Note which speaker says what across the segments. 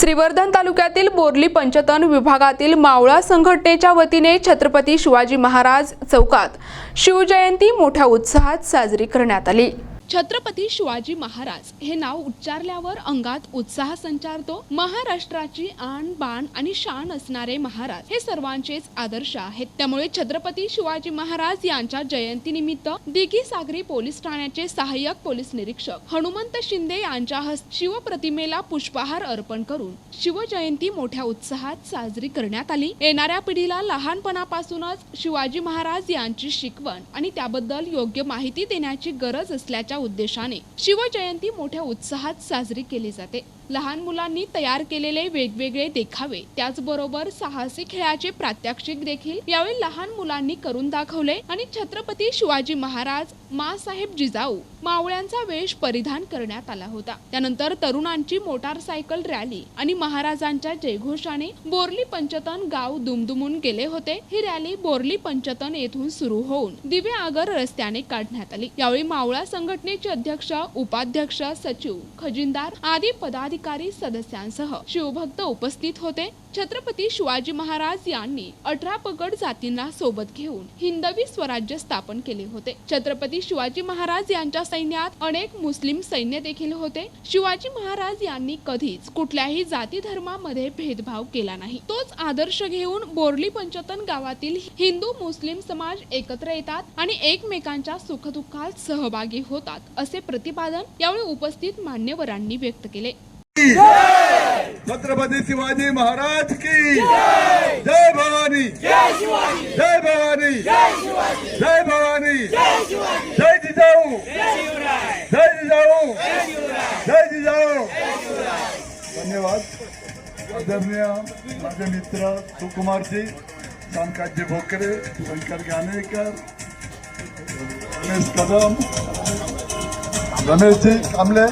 Speaker 1: श्रीवर्धन तालुक्यातील बोर्ली पंचतन विभागातील मावळा संघटनेच्या वतीने छत्रपती शिवाजी महाराज चौकात शिवजयंती मोठ्या उत्साहात साजरी करण्यात आली. छत्रपती शिवाजी महाराज हे नाव उच्चारल्यावर अंगात उत्साह संचारतो. महाराष्ट्राची आण बाण आणि शान असणारे महाराज हे सर्वांचेच आदर्श आहेत. त्यामुळे छत्रपती शिवाजी महाराज यांच्या जयंतीनिमित्त दिघी सागरी पोलीस ठाण्याचे सहाय्यक पोलीस निरीक्षक हनुमंत शिंदे यांच्या हस्ते शिवप्रतिमेला पुष्पहार अर्पण करून शिवजयंती मोठ्या उत्साहात साजरी करण्यात आली. येणाऱ्या पिढीला लहानपणापासूनच शिवाजी महाराज यांची शिकवण आणि त्याबद्दल योग्य माहिती देण्याची गरज असल्याच्या उद्देशाने शिवजयंती मोठ्या उत्साहात साजरी केली जाते. लहान मुलांनी तयार केलेले वेगवेगळे देखावे. त्याचबरोबर साहसी खेळाचे प्रात्यक्षिक देखील यावेळी लहान मुलांनी करून दाखवले आणि छत्रपती शिवाजी महाराज मासाहेब जिजाऊ मावळ्यांचा वेश परिधान करण्यात आला होता. त्यानंतर तरुणांची मोटारसायकल रॅली आणि महाराजांच्या जयघोषाने बोरली पंचतन गाव दुमदुमून गेले होते. ही रॅली बोरली पंचतन येथून सुरू होऊन दिवे आगर रस्त्याने काढण्यात आली. यावेळी मावळा संघटनेचे अध्यक्ष उपाध्यक्ष सचिव खजिनदार आदी पदाधिकारी सदस्यांसह शिवभक्त उपस्थित होते. छत्रपती शिवाजी महाराज यांनी अठरा पगड जातींना सोबत घेऊन हिंदवी स्वराज्य स्थापन केले होते. छत्रपती शिवाजी महाराज यांच्या सैन्यात अनेक मुस्लिम सैन्य देखील होते. शिवाजी महाराज यांनी कधीच कुठल्याही जाती धर्मामध्ये भेदभाव केला नाही. तोच आदर्श घेऊन बोर्ली पंचतन गावातील हिंदू मुस्लिम समाज एकत्र येतात आणि एकमेकांच्या सुखदुःखात सहभागी होतात असे प्रतिपादन यावेळी उपस्थित मान्यवरांनी व्यक्त केले.
Speaker 2: छत्रपती शिवाजी महाराज की। जय। भवानी। जय भवानी। जय भवानी। जय जिजाऊ। जय जिजाऊ। जय जिजाऊ। धन्यवाद। आदरणीय माझे मित्र सुकुमारजी शांताजी भोकरे शंकर गानेकर रमेश कदम रमेशजी कांबळे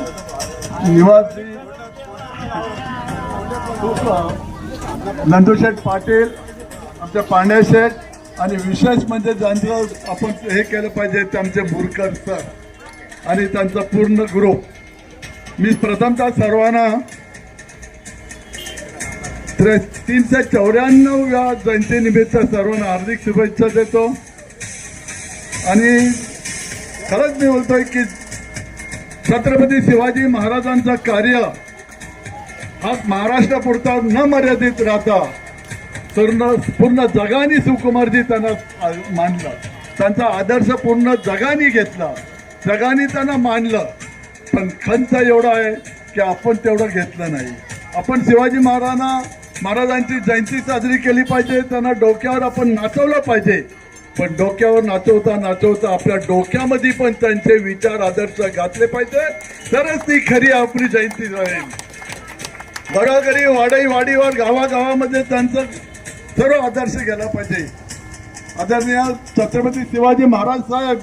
Speaker 2: निवासजी नंदूशेठ पाटील आमचे पांडे शेठ आणि विशेष म्हणजे ज्यांचं आपण हे केलं पाहिजे ते आमचे बुरकर सर आणि त्यांचा पूर्ण ग्रुप मी प्रथमतः सर्वांना त्रे- तीनशे चौऱ्याण्णव या जयंतीनिमित्त सर्वांना हार्दिक शुभेच्छा देतो. आणि खरंच मी बोलतोय की छत्रपती शिवाजी महाराजांचं कार्य हा महाराष्ट्रापुरता न मर्यादित राहता पूर्ण पूर्ण जगाने सुकुमारजी त्यांना मानलं. त्यांचा आदर्श पूर्ण जगाने घेतला. जगाने त्यांना मानलं. पण खंत एवढा आहे की आपण तेवढं घेतलं नाही. आपण शिवाजी महाराजांना महाराजांची जयंती साजरी केली पाहिजे त्यांना डोक्यावर आपण नाचवलं पाहिजे. पण डोक्यावर नाचवता नाचवता आपल्या डोक्यामध्ये पण त्यांचे विचार आदर्श घातले पाहिजे. तरच ती खरी आपली जयंती राहील. घरोघरी वाडाई वाडीवर गावागावामध्ये त्यांचा सर्व आदर्श गेला पाहिजे. आदरणीय छत्रपती शिवाजी महाराज साहेब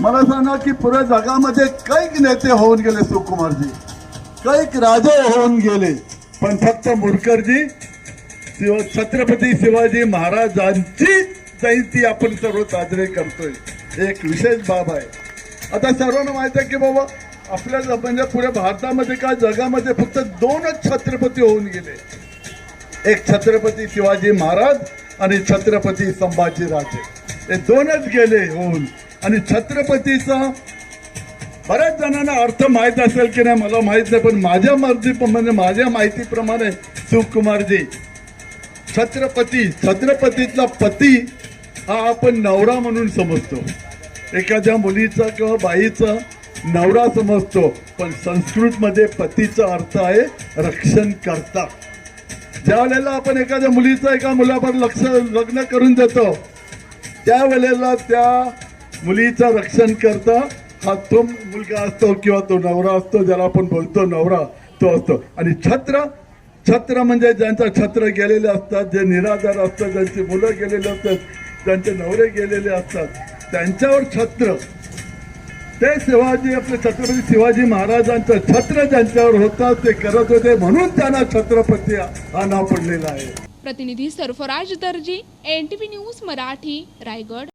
Speaker 2: मला सांगा की पुऱ्या जगामध्ये कैक नेते होऊन गेले सुकुमारजी. कैक राजे होऊन गेले. पण फक्त मुरकरजी शिव छत्रपती शिवाजी महाराजांची जयंती आपण सर्व साजरे करतोय. एक विशेष बाब आहे. आता सर्वांना माहीत आहे की बाबा आपल्या म्हणजे पुढे भारतामध्ये काय जगामध्ये फक्त दोनच छत्रपती होऊन गेले. एक छत्रपती शिवाजी महाराज आणि छत्रपती संभाजी राजे. हे दोनच गेले होऊन. आणि छत्रपतीचा बऱ्याच जणांना अर्थ माहीत असेल की नाही मला माहीत नाही पण माझ्या मर्जी म्हणजे माझ्या माहितीप्रमाणे शिवकुमारजी छत्रपती छत्रपतीतला पती हा आपण नवरा म्हणून समजतो. एखाद्या मुलीचा किंवा बाईचा नवरा समजतो पण संस्कृतमध्ये पतीचा अर्थ आहे रक्षण करता. ज्या वेळेला आपण एखाद्या मुलीचं एका मुलावर लक्ष लग्न करून देतो त्या वेळेला त्या मुलीचं रक्षण करता. हा तो मुलगा असतो किंवा तो नवरा असतो ज्याला आपण बोलतो नवरा तो असतो. आणि छत्र छत्र म्हणजे ज्यांचा छत्र गेलेले असतात जे निराधार असतात ज्यांची मुलं गेलेले असतात ज्यांचे नवरे गेलेले असतात त्यांच्यावर छत्र. ते शिवाजी आपले छत्रपती शिवाजी महाराजांचं छत्र ज्यांच्यावर होतं ते करत होते. म्हणून त्यांना छत्रपती हा नाव पडलेला आहे.
Speaker 1: प्रतिनिधी सरफराज दर्जी एन न्यूज मराठी रायगड.